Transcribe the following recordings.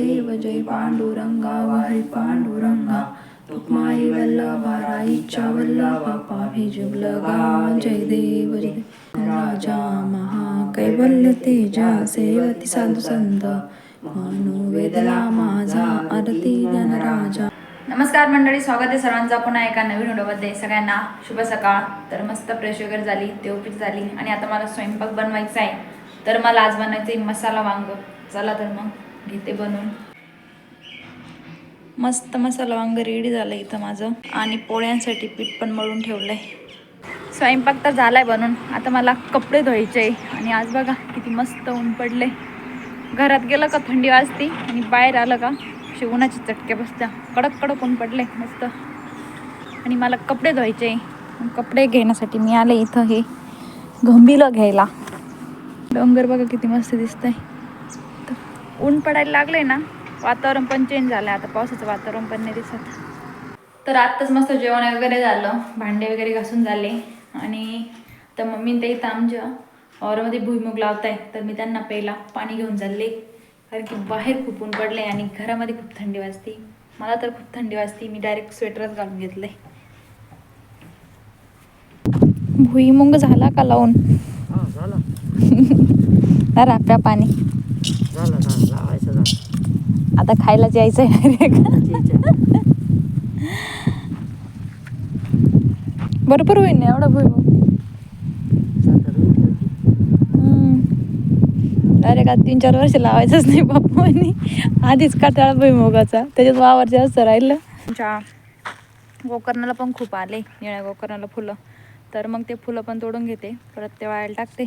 देव जय पांडुरंगा हरी पांडुरंगा तुकमाई वल्लभा राईच्या वल्लभा पाभी जुगलगा जय देव जय राजा महा कैवल्य तेजा सेवती साधू संत मानू वेदला माझा आरती ज्ञान नमस्कार मंडळी स्वागत आहे सर्वांचा पुन्हा एका नवीन व्हिडिओमध्ये. सगळ्यांना शुभ सकाळ. तर मस्त फ्रेश वगैरे झाली तेवपीठ झाली आणि आता मला स्वयंपाक बनवायचा आहे. तर मला आज बनवायचं आहे मसाला वांग. चला तर मग. घेते बनवून. मस्त मसाला वांग रेडी झालं इथं माझं. आणि पोळ्यांसाठी पीठ पण मळून ठेवलं आहे स्वयंपाक तर झाला आहे बनून. आता मला कपडे धुवायचे आणि आज बघा किती मस्त ऊन पडले घरात गेलं का थंडी वाजते? आणि बाहेर आलं का? अशी उन्हाची चटके बसत्या. कडक कडक ऊन पडले मस्त. आणि मला कपडे धुवायचे कपडे घेण्यासाठी मी आले इथं हे. गंभीरला घ्यायला. डोंगर बघा किती मस्त दिसतंय. ऊन पडायला लागले ना वातावरण पण चेंज झालं आता पावसाचं वातावरण पण नाही दिसत. तर आत्ताच मस्त जेवण वगैरे झालं भांडे वगैरे घासून झाले. आणि तर मम्मी ते इथं आमच्या वावरामध्ये भुईमुग लावताय तर मी त्यांना पहिला पाणी घेऊन चालले. कारण की बाहेर खूप ऊन पडले आणि घरामध्ये खूप थंडी वाजते. मला तर खूप थंडी वाजते मी डायरेक्ट स्वेटरच घालून घेतलंय. भुईमुंग झाला का लावून? झाला. राप्या पाणी झाला झाला लावायचं झालं आता खायला जायचं आहे भरपूर होईल ना एवढा भुईमुग? अरे का तीन चार वर्ष लावायचंच नाही बाप्पांनी आधीच काटाळा भुईमुगाचा. त्याच्यात वावर जास्त राहिलं. तुमच्या गोकर्णाला पण खूप आले निळ्या गोकर्णाला फुलं. तर मग ते फुलं पण तोडून घेते. परत ते वाळायला टाकते.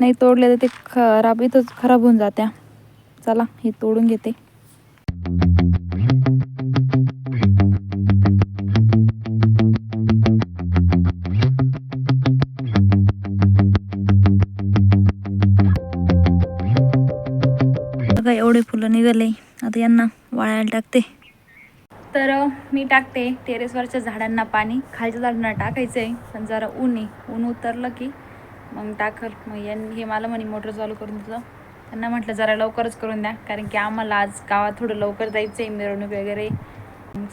नाही तोडले तर ते खराब इथंच खराब होऊन जात्या. चला हे तोडून घेते. बघा एवढे फुलं निघाले. आता यांना वाळायला टाकते. तर मी टाकते टेरेसवरच्या झाडांना पाणी. खालच्या झाडांना टाकायचं आहे पण जरा ऊन आहे. ऊन उतरलं की मग टाकल. मग यांनी हे मला म्हणे मोटर चालू करून तुझं त्यांना म्हटलं जरा लवकरच करून द्या कारण की आम्हाला आज गावात थोडं लवकर जायचं आहे मिरवणूक वगैरे.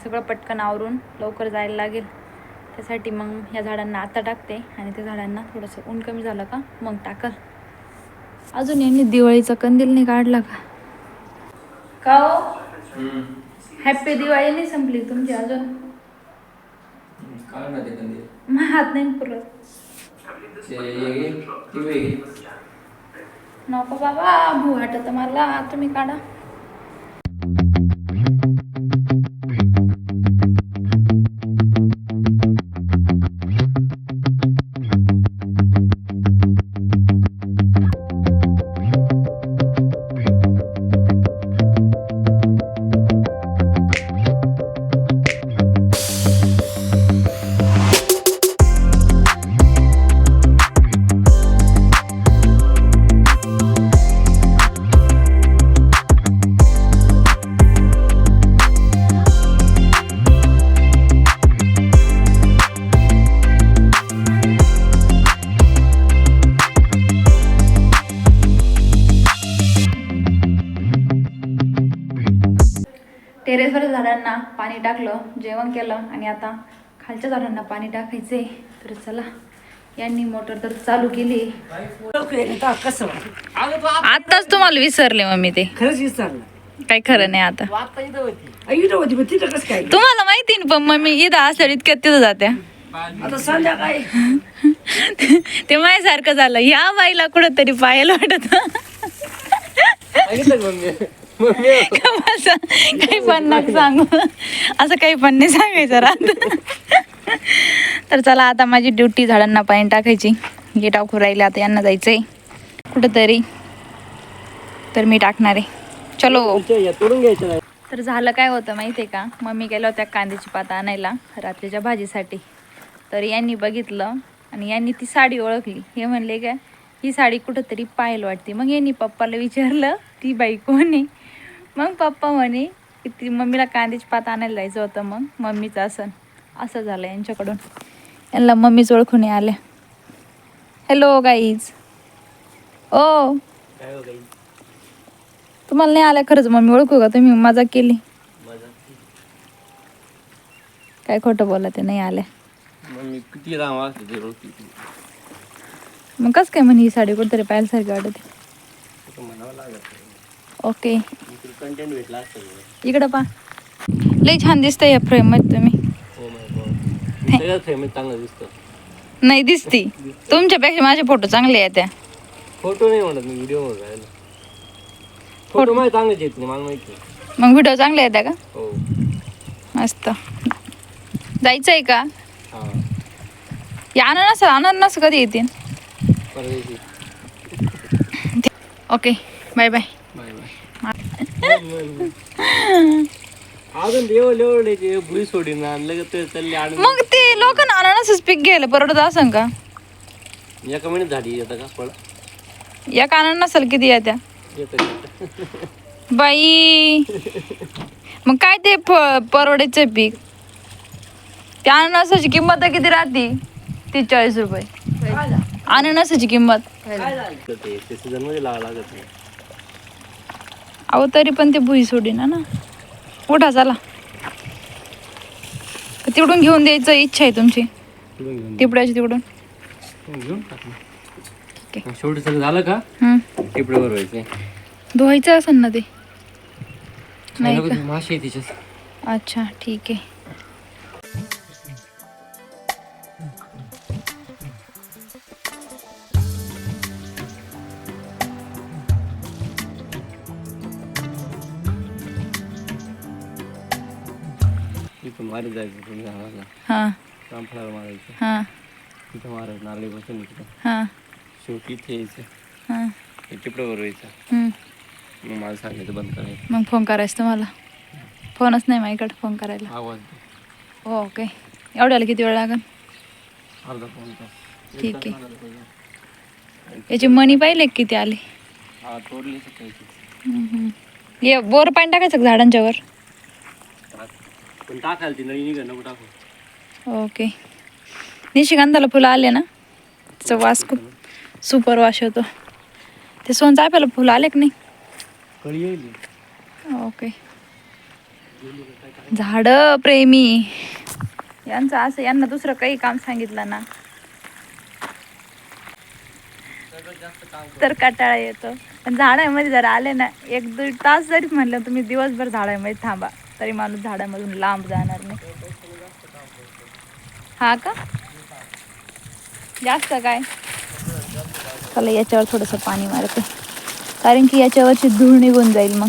सगळं पटकन आवरून लवकर जायला लागेल. त्यासाठी मग ह्या झाडांना आता टाकते आणि त्या झाडांना थोडंसं ऊन कमी झालं का मग टाकल. अजून यांनी दिवाळीचा कंदील नाही काढला का? का हो? हॅपी दिवाळी नाही संपली तुमची अजून? मग हात नाही पुरत. हे नको बाबा भू वाटत मला तुम्ही काढा. झाडांना पाणी टाकलं जेवण केलं आणि आता खालच्या झाडांना पाणी टाकायचे तर चला यांनी मोटर तर चालू केली. आताच तुम्हाला विसरले मम्मी ते. खरंच विचारलं काही खरं नाही आता. काय? तुम्हाला माहिती ना पण मम्मी इथं असल्यावर इतक्यात तिथं जात्या. आता संध्याकाळी. ते माझ्यासारखं झालं. या बाईला कुठंतरी पाहायला वाटत. काही पण नका सांगू. असं काही पण नाही सांगायचं रात तर चला आता माझी ड्युटी झाडांना पाणी टाकायची. हे टाकू राहिले आता यांना जायचंय. कुठंतरी. तर मी टाकणार आहे. चलो. तर झालं काय होतं माहिती आहे का? मम्मी गेल्या होत्या कांद्याची पाता आणायला रात्रीच्या भाजीसाठी. तर यांनी बघितलं आणि यांनी ती साडी ओळखली. हे म्हणले काय? ही साडी कुठंतरी पाहायला वाटते. मग यांनी पप्पाला विचारलं ती बाई कोण आहे? मग पप्पा म्हणे की ती मम्मीला कांद्याची पात आणायला जायचं होतं मग. मम्मीचं असं असं झालं यांच्याकडून. यांना मम्मीच ओळखून आल्या. हॅलो गाईज ओ. तुम्हाला नाही आल्या खरंच मग मी ओळखू का तुम्ही? मजा केली. काय खोटं बोला ते नाही आल्या. मग किती कसं काय म्हणे ही साडी कुठेतरी पाहायसारखी वाटते? म्हणावं लागत ओके कंटेंट भेटला असतं इकडं पा लई छान दिसतंय या फ्रेममध्ये तुम्ही. चांगलं दिसतं. नाही दिसती. तुमच्यापेक्षा माझे फोटो चांगले आहेत त्या. फोटो नाही म्हणत मी व्हिडिओ फोटो माझे चांगलेच येत नाही मला माहिती आहे. मग व्हिडिओ चांगले आहेत का? हो. मस्त. जायचंय का? हा. या अननस अननस कधी येतील? ओके बाय बाय अजून लेवल लेवल भुई सोडीन आणलं का ते चालले आणि मग ते लोक अननसच पीक घ्यायला परवडत असं का? एका महिन्यात झाडी येतं का फळ? या कानानं नसेल किती या त्या येतं बाई. मग काय ते प- परवडायचं पीक? त्या अननसाची किंमत तर किती राहते? तीस चाळीस रुपये. अननसाची किंमत. तर ते ते सीझनमध्ये लावा लागत नाही. अहो तरी पण ते भुई सोडी ना. ना उठा चला. तिकडून घेऊन द्यायचं इच्छा आहे तुमची. तिपड्याची तिकडून. शेवटी सगळं झालं का? भरवायचे धुवायचं असेल ना ते? नाही का? आहे तिच्यात अच्छा ठीक आहे. तिथं मारे जायचं तुम्ही झाडाला हां. रामफळाला मारायचं. हां. तिथं मारायचं नारळी बसून तिथं हां. शेवटी इथे यायचं. हां. हे हम्म. मग मला सांगायचं बंद करायचं. मग फोन करायचं तुम्हाला? फोनच नाही माझ्याकडे फोन करायला. आवाज हो ओके. एवढ्याला किती वेळ लागेल अर्धा तास ठीक आहे. याची मनी पाहिले का किती आले? हा तोडली सकाळची. हम्म. ये बोर पाणी टाकायचं का झाडांच्या वर? पण टाकायला ती नळी निघा नको टाकू. ओके. निशिगंधाला फुलं आले ना? त्याचा वास खूप सुपर वास होतो ते सोनचाफ्याला फुलं आले का नाही? कळी येईल. ओके. झाड प्रेमी. यांचं असं यांना दुसरं काही काम सांगितलं ना? तर कटाळा येतो. पण झाडामध्ये जर आले ना एक दीड तास जरी म्हणलं तुम्ही दिवसभर झाडामध्ये थांबा. तरी माणूस झाडामधून लांब जाणार नाही. हा का? जास्त काय? चला याच्यावर थोडंसं पाणी मारते. कारण की याच्यावरची धूळ निघून जाईल मग.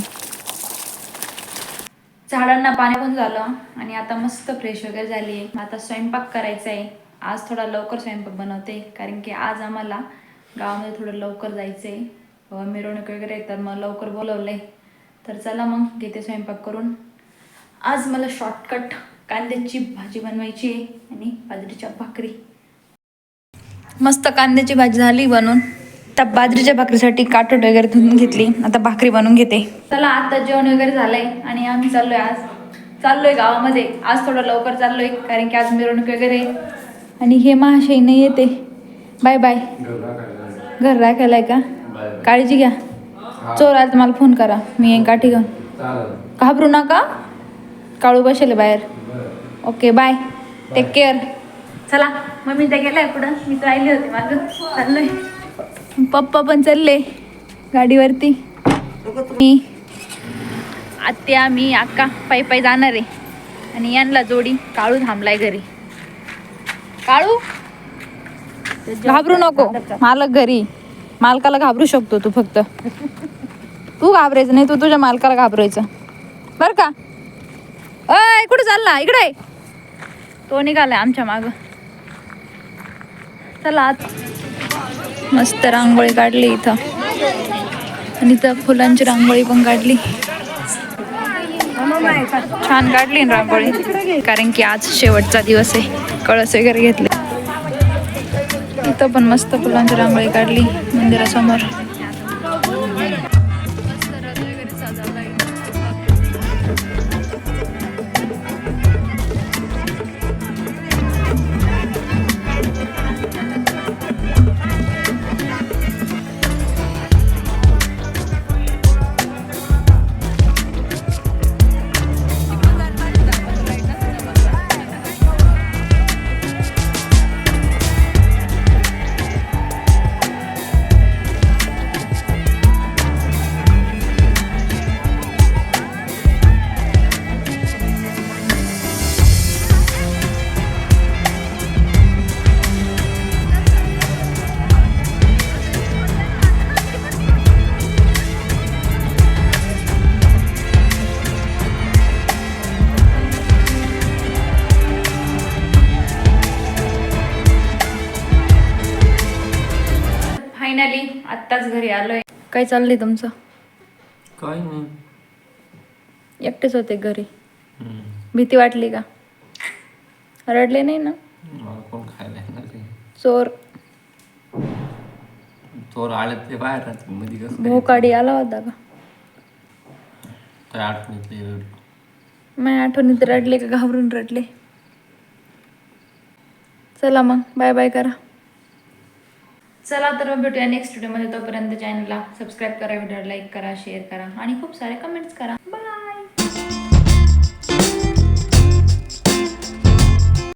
झाडांना पाणी पण झालं आणि आता मस्त फ्रेश वगैरे झाली. आहे आता स्वयंपाक करायचा आहे. आज थोडा लवकर स्वयंपाक बनवते. कारण की आज आम्हाला गावामध्ये थोडं लवकर जायचं आहे मिरवणूक वगैरे तर मग लवकर बोलवलं आहे तर चला मग घेते स्वयंपाक करून. आज मला शॉर्टकट कांद्याची भाजी बनवायची आहे आणि बाजरीच्या भाकरी. मस्त कांद्याची भाजी झाली बनवून त्या बाजरीच्या भाकरीसाठी काटोट वगैरे धुवून घेतली. आता भाकरी बनवून घेते. चला आता जेवण वगैरे झालंय आणि आम्ही चाललोय आज. चाललोय गावामध्ये. आज थोडं लवकर चाललोय कारण की आज मिरवणूक वगैरे आहे. आणि हे महाशय नाही येते. Bye bye. घर राखायला का? काळजी घ्या. चोर आला तर मला फोन करा. मी काठी घेऊन. घाबरू नका. काळू बसेल बाहेर. ओके बाय टेक केअर चला मम्मी त्या गेलाय पुढं. मी तर राहिली होती माझं चाललोय. पप्पा पण चालले गाडीवरती. मी आत्या मी अक्का पायी पायी जाणार आहे. आणि यांना जोडी काळू थांबलाय घरी. काळू घाबरू नको. मालक घरी. मालकाला घाबरू शकतो तू फक्त. तू घाबरायचं नाही तू तुझ्या मालकाला घाबरायचं. बर का? अय कुठे चालला? इकडे. तो निघालाय आमच्या माग. चला आत. मस्त रांगोळी काढली इथं. आणि इथं फुलांची रांगोळी पण काढली. छान काढली ना रांगोळी. कारण की आज शेवटचा दिवस आहे. कळस वगैरे घेतले. इथं पण मस्त फुलांची रांगोळी काढली मंदिरासमोर. आत्ताच घरी आलोय. काय चाललंय तुमचं? काय नाही. एकटेच होते घरी. भीती वाटली का? रडले नाही ना? कोण खायला चोर. चोर आले ते बाहेर मध्ये भोकाडी आला होता का? काय. माझ्या आठवणीत रडले का घाबरून रडले? चला मग बाय बाय करा. चला तर मग भेटूया नेक्स्ट व्हिडिओमध्ये तोपर्यंत चॅनलला सबस्क्राईब करा व्हिडिओ लाईक करा शेअर करा आणि खूप सारे कमेंट्स करा.